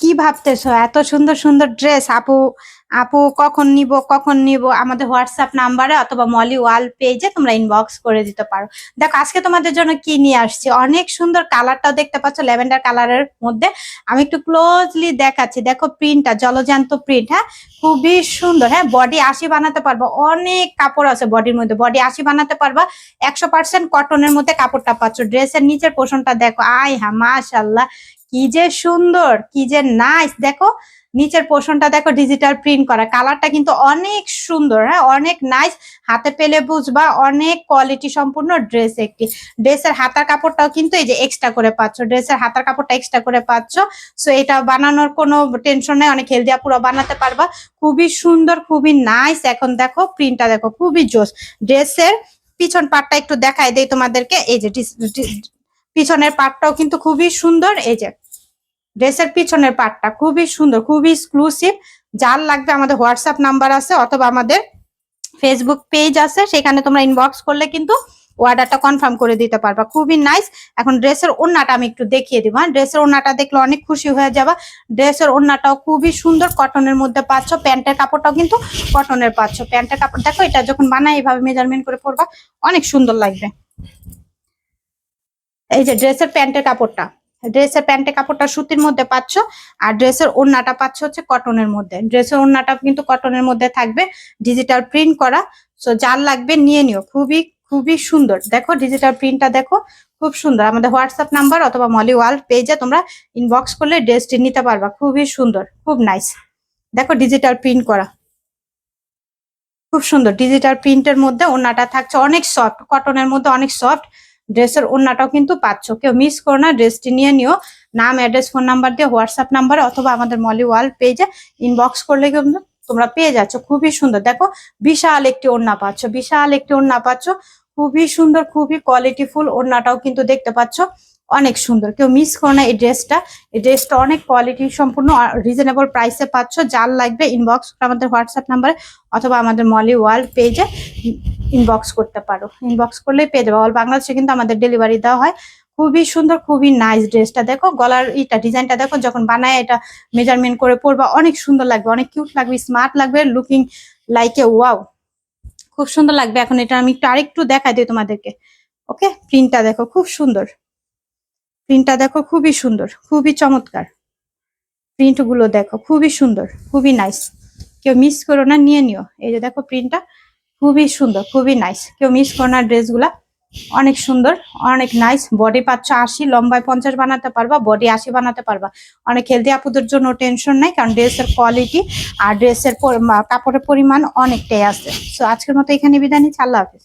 কি ভাবতেছো? এত সুন্দর সুন্দর ড্রেস আপু আপু কখন নিব কখন নিব? আমাদের হোয়াটসঅ্যাপ নাম্বারে অথবা মলি ওয়াল পেজে তোমরা ইনবক্স করে দিতে পারো। দেখো, আজকে তোমাদের জন্য কি নিয়ে আসছি? অনেক সুন্দর কালারটাও দেখতে পাচ্ছ ল্যাভেন্ডার কালারের মধ্যে। আমি একটু ক্লোজলি দেখাচ্ছি। দেখো প্রিন্টটা জলজান্ত প্রিন্ট হ্যাঁ? খুবই সুন্দর হ্যাঁ? বডি আশি বানাতে পারব। অনেক কাপড় আছে বডির মধ্যে। বডি আশি বানাতে পারবা। একশো পার্সেন্ট কটনের মধ্যে কাপড়টা পাচ্ছ। ড্রেসের নিচের পোষণটা দেখো। আয় হ্যাঁ মাশাল্লাহ কি যে সুন্দর, কি যে নাইস দেখো, নিচের পোর্শনটা দেখো ডিজিটাল প্রিন্ট করা। কালারটা কিন্তু অনেক সুন্দর হ্যাঁ? অনেক নাইস হাতে পেলে বুঝবা, অনেক কোয়ালিটি সম্পূর্ণ ড্রেস একটি। ড্রেসের হাতার কাপড়টাও কিন্তু এই যে এক্সট্রা করে পাচ্ছ। ড্রেসের হাতার কাপড়টা এক্সট্রা করে পাচ্ছ। সো এটা বানানোর কোনো টেনশন নেই। অনেক হেলদিয়া পুরো বানাতে পারবা। খুবই সুন্দর, খুবই নাইস এখন দেখো প্রিন্টটা দেখো, খুবই জোস। ড্রেসের পিছন পাটটা একটু দেখাই দেই তোমাদেরকে। এই যে পিছনের পাটটাও কিন্তু খুবই সুন্দর। এই যে ড্রেসের পিছনের পার্টটা খুবই সুন্দর, খুবই এক্সক্লুসিভ যার লাগবে আমাদের হোয়াটসঅ্যাপ নাম্বার আছে অথবা আমাদের ফেসবুক পেজ আছে, সেখানে তোমরা ইনবক্স করলে কিন্তু অর্ডারটা কনফার্ম করে দিতে পারবা। খুবই নাইস এখন ড্রেসের ওড়নাটা আমি একটু দেখিয়ে দিব হ্যাঁ। ড্রেসের ওড়নাটা দেখলে অনেক খুশি হয়ে যাবা। ড্রেসের ওড়নাটাও খুবই সুন্দর কটনের মধ্যে পাচ্ছ। প্যান্টের কাপড়টাও কিন্তু কটনের পাচ্ছ। প্যান্টের কাপড়, দেখো এটা যখন বানাই এইভাবে মেজারমেন্ট করে পরবা, অনেক সুন্দর লাগবে। এই যে ড্রেসের প্যান্টের কাপড়টা। ড্রেসের প্যান্টের কাপড়টা সুতির মধ্যে পাচ্ছ, আর ড্রেসের ওড়নাটা পাচ্ছ হচ্ছে কটনের মধ্যে। ড্রেসের ওড়নাটা কিন্তু কটনের মধ্যে থাকবে ডিজিটাল প্রিন্ট করা। সো যার লাগবে নিয়ে নিও। খুবই খুবই সুন্দর। দেখো ডিজিটাল প্রিন্টটা দেখো, খুব সুন্দর। আমাদের হোয়াটসঅ্যাপ নাম্বার অথবা মলি ওয়াল পেজে তোমরা ইনবক্স করলে ড্রেসটি নিতে পারবা। খুবই সুন্দর, খুব নাইস দেখো ডিজিটাল প্রিন্ট করা। খুব সুন্দর। ডিজিটাল প্রিন্টের মধ্যে ওড়নাটা থাকছে অনেক সফট কটনের মধ্যে অনেক সফট ড্রেসের ওড়নাটাও কিন্তু পাচ্ছ। কেউ মিস করো না, ড্রেসটি নিয়ে নিও। নাম অ্যাড্রেস ফোন নাম্বার দিয়ে হোয়াটসঅ্যাপ নাম্বারে অথবা আমাদের মলি ওয়াল পেজে ইনবক্স করলে কিন্তু তোমরা পেয়ে যাচ্ছ। খুবই সুন্দর। দেখো, বিশাল একটি ওড়না পাচ্ছ, বিশাল একটি ওড়না পাচ্ছ। খুবই সুন্দর, খুবই কোয়ালিটিফুল ওড়নাটাও কিন্তু দেখতে পাচ্ছ। অনেক সুন্দর। কেউ মিস করো না এই ড্রেসটা এই ড্রেসটা অনেক কোয়ালিটি সম্পূর্ণ রিজনেবল প্রাইসে পাচ্ছ। যার লাগবে ইনবক্স আমাদের হোয়াটসঅ্যাপ নাম্বারে অথবা আমাদের মলি ওয়ার্ল্ড পেজে ইনবক্স করতে পারো। ইনবক্স করলেই পেয়ে যাবে। অল বাংলাদেশে কিন্তু আমাদের ডেলিভারি দেওয়া হয়। খুবই সুন্দর, খুবই নাইস ড্রেসটা দেখো, গলার ইটা ডিজাইনটা দেখো, যখন বানায় এটা মেজারমেন্ট করে পরবা, অনেক সুন্দর লাগবে, অনেক কিউট লাগবে স্মার্ট লাগবে লুকিং লাইক এ ওয়াও খুব সুন্দর লাগবে। এখন এটা আমি একটু আরেকটু দেখাই দিই তোমাদেরকে। ওকে প্রিন্টটা দেখো, খুব সুন্দর। প্রিন্টটা দেখো খুবই সুন্দর, খুবই চমৎকার। প্রিন্টগুলো দেখো খুবই সুন্দর, খুবই নাইস কেউ মিস করো না, নিয়ে নিও। এই যে দেখো প্রিন্টটা খুবই সুন্দর, খুবই নাইস কেউ মিস করো না, ড্রেসগুলা অনেক সুন্দর, অনেক নাইস বডি পাচ্ছ আশি, লম্বায় পঞ্চাশ বানাতে পারবা বডি আশি বানাতে পারবা। অনেক হেলদি আপুদের জন্য টেনশন নাই, কারণ ড্রেসের কোয়ালিটি আর ড্রেসের কাপড়ের পরিমাণ অনেকটাই আছে। সো আজকের মতো এখানে বিদায় নিচ্ছি। আল্লাহ হাফিজ।